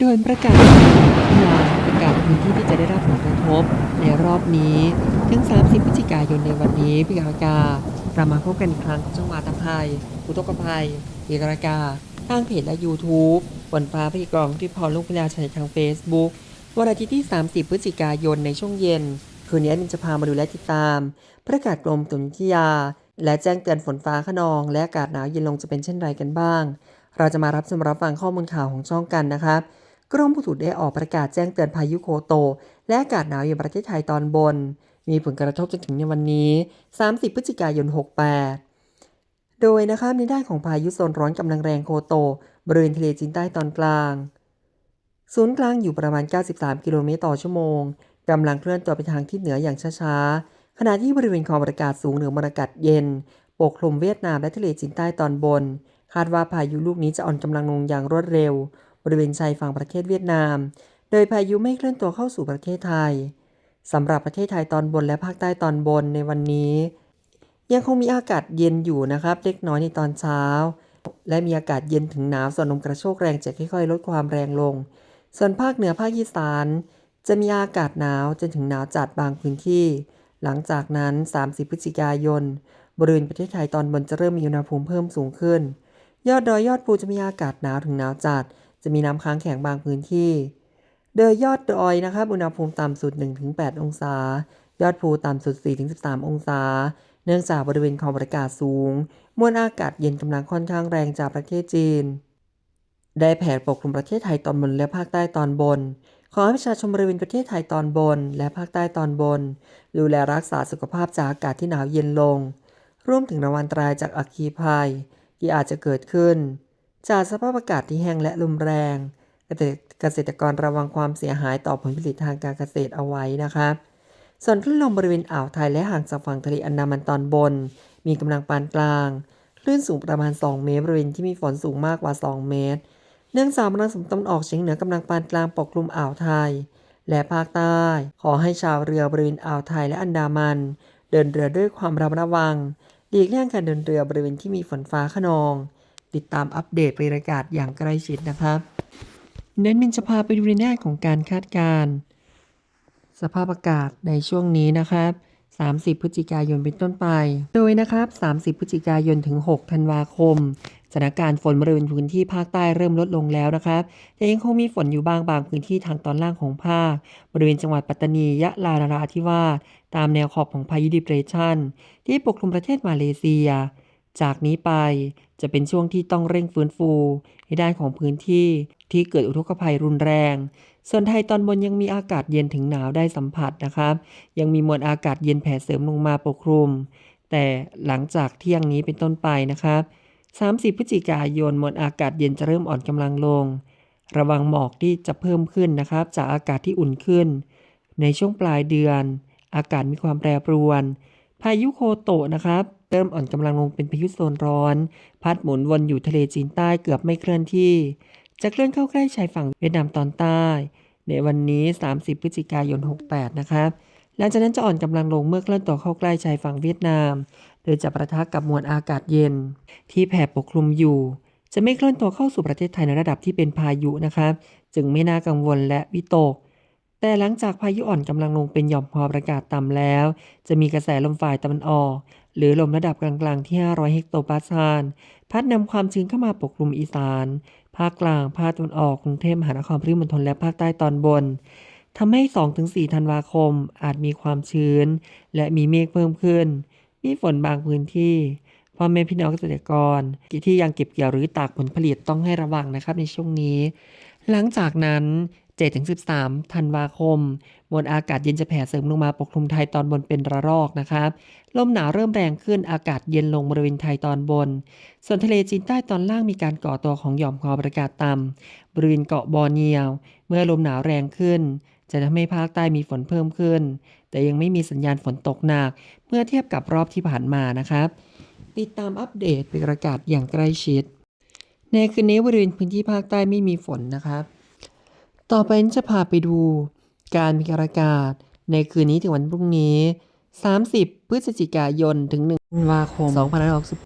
โดยประกาศลาประกาศพื้นที่ที่จะได้รับผลกระทบในรอบนี้ ถึง 30 พฤศจิกายนในวันนี้พิการกาเรามาพบกันอีกครั้งจังหวัดตะไคร้อุทกภัยพิการกาทางเพจและ YouTube บนฟ้าพิกรองที่พรลูกพญาชัยทาง Facebook วันอาทิตย์ที่ 30 พฤศจิกายนในช่วงเย็น คืนนี้มินจะพามาดูและติดตาม ประกาศกรมตุลนิยา และแจ้งเตือนฝนฟ้าขนอง และอากาศหนาวเย็นลงจะเป็นเช่นไรกันบ้าง เราจะมารับชมรับฟังข้อมูลข่าวของช่องกันนะครับ กรมอุตุได้ออกประกาศแจ้งเตือนพายุโคโต และอากาศหนาวเย็นประเทศไทยตอนบน มีผลกระทบจนถึงในวันนี้ 30 พฤศจิกายน 68 โดยนะครับในด้านของพายุโซนร้อนกำลังแรงโคโต บริเวณทะเลจีนใต้ตอนกลาง ศูนย์กลางอยู่ประมาณ 93 กิโลเมตรต่อชั่วโมงกำลังเคลื่อนตัวไปทางทิศเหนืออย่างช้าๆ ขณะที่บริเวณความกดอากาศสูงเหนือมวลอากาศเย็น ปกคลุมเวียดนามและทะเลจีนใต้ตอนบน คาดว่าพายุลูกนี้จะอ่อนกำลังลงอย่างรวดเร็ว บริเวณชายฝั่งประเทศเวียดนาม โดยพายุไม่เคลื่อนตัวเข้าสู่ประเทศไทยสำหรับประเทศไทยตอนบนและภาคใต้ตอนบนในวันนี้ ยังคงมีอากาศเย็นอยู่นะครับ เล็กน้อยในตอนเช้า และมีอากาศเย็นถึงหนาวส่วนลมกระโชกแรงจะค่อยๆ ลดความแรงลง ส่วนภาคเหนือภาคอีสาน จะมีอากาศหนาวจนถึงหนาวจัดบางพื้นที่ หลังจากนั้น 30 พฤศจิกายน บริเวณประเทศไทยตอนบนจะเริ่มมีอุณหภูมิเพิ่มสูงขึ้น ยอดดอยยอดภูจะมีอากาศหนาวถึงหนาวจัด จะมีน้ำค้างแข็งบางพื้นที่ โดยยอดดอยนะครับอุณหภูมิต่ำสุด 1-8 องศา ยอดภูต่ำสุด 4-13 องศา เนื่องจากบริเวณความกดอากาศสูง มวลอากาศเย็นกำลังค่อนข้างแรงจากประเทศจีน ได้แผ่ปกคลุมประเทศไทยตอนบนและภาคใต้ตอนบน ขอให้ประชาชนบริเวณประเทศไทยตอนบน และภาคใต้ตอนบน ดูแลรักษาสุขภาพจากอากาศที่หนาวเย็นลงรวมถึงระวังอันตรายจากอัคคีภัยที่อาจจะเกิดขึ้น จากสภาพอากาศที่แห้งและลมแรง เกษตรกรระวังความเสียหายต่อผลผลิตทางการเกษตรเอาไว้นะครับส่วนคลื่นลมบริเวณอ่าวไทยและห่างจากฝั่งทะเลอันดามันตอนบน มีกำลังปานกลางคลื่นสูงประมาณ 2 เมตรบริเวณที่มีฝนสูงมากกว่า 2 เมตร เนื่องจากมรสุมตะวันออกเฉียงเหนือกำลังปานกลางปกคลุมอ่าวไทย และภาคใต้ ขอให้ชาวเรือบริเวณอ่าวไทยและอันดามัน เดินเรือด้วยความระมัดระวังหลีกเลี่ยงการเดินเรือบริเวณที่มีฝนฟ้าขนอง ติดตามอัปเดตบรรยากาศอย่างใกล้ชิดนะครับ เน้นมินจะพาไปดูในแง่ของการคาดการณ์สภาพอากาศในช่วงนี้นะครับ 30 พฤศจิกายนเป็นต้นไป โดยนะครับ 30 พฤศจิกายนถึง 6 ธันวาคมสถานการณ์ฝนบริเวณพื้นที่ภาคใต้เริ่มลดลงแล้วนะครับแต่ยังคงมีฝนอยู่บางบางพื้นที่ทางตอนล่างของภาค บริเวณจังหวัดปัตตานี ยะลานราธิวาส ตามแนวขอบของพายุดิเปรชันที่ปกคลุมประเทศมาเลเซีย จากนี้ไปจะเป็นช่วงที่ต้องเร่งฟื้นฟูในด้านของพื้นที่ที่เกิดอุทกภัยรุนแรง ส่วนไทยตอนบนยังมีอากาศเย็นถึงหนาวได้สัมผัสนะครับ ยังมีมวลอากาศเย็นแผ่เสริมลงมาปกคลุม แต่หลังจากเที่ยงนี้เป็นต้นไปนะครับ 30 พฤศจิกายนมวลอากาศเย็นจะเริ่มอ่อนกำลังลง ระวังหมอกที่จะเพิ่มขึ้นนะครับ จากอากาศที่อุ่นขึ้น ในช่วงปลายเดือน อากาศมีความแปรปรวน พายุโคโตะนะครับเริ่มอ่อนกำลังลงเป็นพายุโซนร้อน พัดหมุนวนอยู่ทะเลจีนใต้เกือบไม่เคลื่อนที่ จะเคลื่อนเข้าใกล้ชายฝั่งเวียดนามตอนใต้ ในวันนี้ 30 พฤศจิกายน 68 นะครับหลังจากนั้นจะอ่อนกำลังลงเมื่อเคลื่อนตัวเข้าใกล้ชายฝั่งเวียดนาม โดยจะประทะกับมวลอากาศเย็น ที่แผ่ปกคลุมอยู่ จะไม่เคลื่อนตัวเข้าสู่ประเทศไทยในระดับที่เป็นพายุนะครับ จึงไม่น่ากังวลและวิตก แต่หลังจากพายุอ่อนกำลังลงเป็นหย่อมความอากาศต่ำแล้ว จะมีกระแสลมฝ่ายตะวันออก หรือลมระดับกลางๆที่ 500 เฮกโตปาสาล พัดนำความชื้นเข้ามาปกคลุมอีสาน ภาคกลาง ภาคตะวันออก กรุงเทพมหานครปริมณฑลและภาคใต้ตอนบนทำให้ 2-4 ธันวาคมอาจมีความชื้น และมีเมฆเพิ่มขึ้น มีฝนบางพื้นที่พ่อแม่พี่น้องเกษตรกรที่ยังเก็บเกี่ยวหรือตากผลผลิตต้องให้ระวังนะครับในช่วงนี้ หลังจากนั้น 7-13 ธันวาคม มวลอากาศเย็นจะแผ่เสริมลงมาปกคลุมไทยตอนบนเป็นระลอกนะครับ ลมหนาวเริ่มแรงขึ้นอากาศเย็นลงบริเวณไทยตอนบน ส่วนทะเลจีนใต้ตอนล่างมีการก่อตัวของหย่อมความกดอากาศต่ำบริเวณเกาะบอร์เนียว เมื่อลมหนาวแรงขึ้น จะทำให้ภาคใต้มีฝนเพิ่มขึ้น แต่ยังไม่มีสัญญาณฝนตกหนัก เมื่อเทียบกับรอบที่ผ่านมานะครับ ติดตามอัปเดตประกาศอย่างใกล้ชิด ในคืนนี้บริเวณพื้นที่ภาคใต้ไม่มีฝนนะครับ ต่อไปนี้จะพาไปดู การมีการอากาศในคืนนี้ถึงวันพรุ่งนี้ 30 พฤศจิกายนถึง1ธันวาคม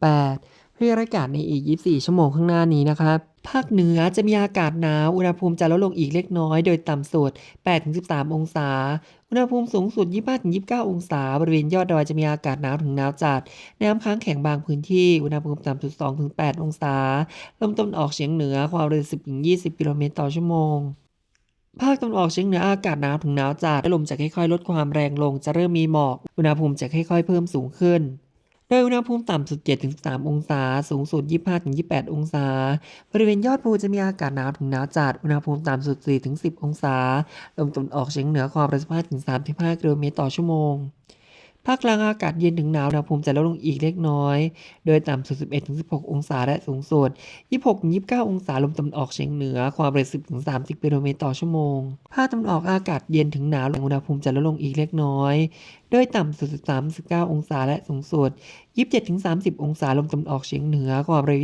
2568พยากรณ์อากาศในอีก 24 ชั่วโมงข้างหน้านี้นะครับ ภาคเหนือจะมีอากาศหนาว อุณหภูมิจะลดลงอีกเล็กน้อย โดยต่ำสุด 8-13 องศา อุณหภูมิสูงสุด 25-29 องศา บริเวณยอดดอยจะมีอากาศหนาวถึงหนาวจัด น้ำค้างแข็งบางพื้นที่ อุณหภูมิต่ำสุด 2-8 องศา ลมตะวันออกเฉียงเหนือ ความเร็ว 10-20 กิโลเมตรต่อชั่วโมง ภาคตะวันออกเฉียงเหนืออากาศหนาวถึงหนาวจัดและลมจะค่อยๆ ลดความแรงลงจะเริ่มมีหมอก อุณหภูมิจะค่อยๆ เพิ่มสูงขึ้น โดยอุณหภูมิต่ำสุด 7-13 องศา สูงสุด 25-28 องศา บริเวณยอดภูจะมีอากาศหนาวถึงหนาวจัด อุณหภูมิต่ำสุด 4-10 องศา ลมตะวันออกเฉียงเหนือความเร็ว15-35 กิโลเมตรต่อชั่วโมง ภาคกลางอากาศเย็นถึงหนาวอุณหภูมิจะลดลงอีกเล็กน้อย โดยต่ำสุด 11-16 องศาและสูงสุด 26-29 องศาลมตะวันออกเฉียงเหนือ ความเร็ว 10-30 กิโลเมตรต่อชั่วโมง ภาคตะวันออกอากาศเย็นถึงหนาวอุณหภูมิจะลดลงอีกเล็กน้อย โดยต่ำสุด 13-19 องศาและสูงสุด 27-30 องศาลมตะวันออกเฉียงเหนือ ความเร็ว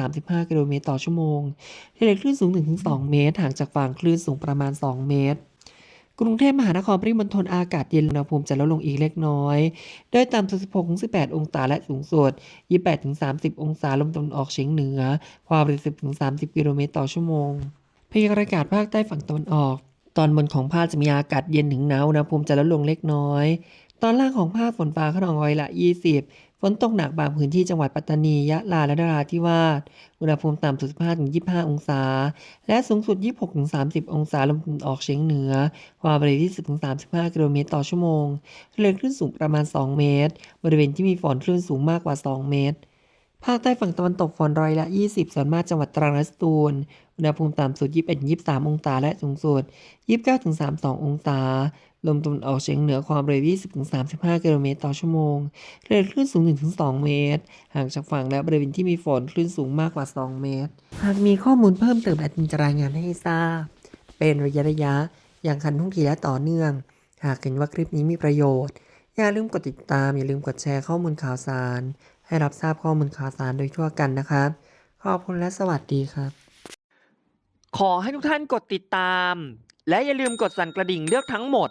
20-35 กิโลเมตรต่อชั่วโมงทะเลคลื่นสูง 1-2 เมตร ห่างจากฝั่งคลื่นสูงประมาณ 2 เมตร กรุงเทพมหานครปริมณฑลอากาศเย็นอุณหภูมิจะลดลงอีกเล็กน้อย โดยต่ำสุด 16-18 องศาและสูงสุด 28-30 องศาลมตะวันออกเฉียงเหนือ ความเร็ว 10-30 กิโลเมตรต่อชั่วโมงพยากรณ์อากาศภาคใต้ฝั่งตะวันออก ตอนบนของภาคจะมีอากาศเย็นถึงหนาวอุณหภูมิจะลดลงเล็กน้อย ตอนล่างของภาคฝนฟ้าขนองร้อยละ 20 ฝนตกหนักบางพื้นที่จังหวัดปัตตานี ยะลา และนราธิวาส อุณหภูมิต่ำสุด 15-25 องศา และสูงสุด 26-30 องศา ลมตะวันออกเฉียงเหนือ ความเร็ว20-35 กิโลเมตรต่อชั่วโมงทะเลคลื่นสูงประมาณ 2 เมตร บริเวณที่มีฝนคลื่นสูงมากกว่า 2 เมตรภาคใต้ฝั่งตะวันตกฝนร้อยละ 20 ส่วนมากจังหวัดตรังและสตูล อุณหภูมิต่ำสุด 21-23 องศา และสูงสุด 29-32 องศา ลมตะวันออกเฉียงเหนือความเร็ว 20-35 กิโลเมตรต่อชั่วโมงทะเลคลื่นสูง 1-2 เมตร ห่างจากฝั่งและบริเวณที่มีฝนคลื่นสูงมากกว่า 2 เมตร หากมีข้อมูลเพิ่มเติมแอดมินจะรายงานให้ทราบ เป็นระยะระยะ อย่างคันทุ่งทีและต่อเนื่อง หากเห็นว่าคลิปนี้มีประโยชน์ อย่าลืมกดติดตาม อย่าลืมกดแชร์ข้อมูลข่าวสาร ให้รับทราบข้อมูลข่าวสารโดยทั่วกันนะครับ ขอบคุณและสวัสดีครับ ขอให้ทุกท่านกดติดตาม และอย่าลืมกดสั่นกระดิ่งเลือกทั้งหมด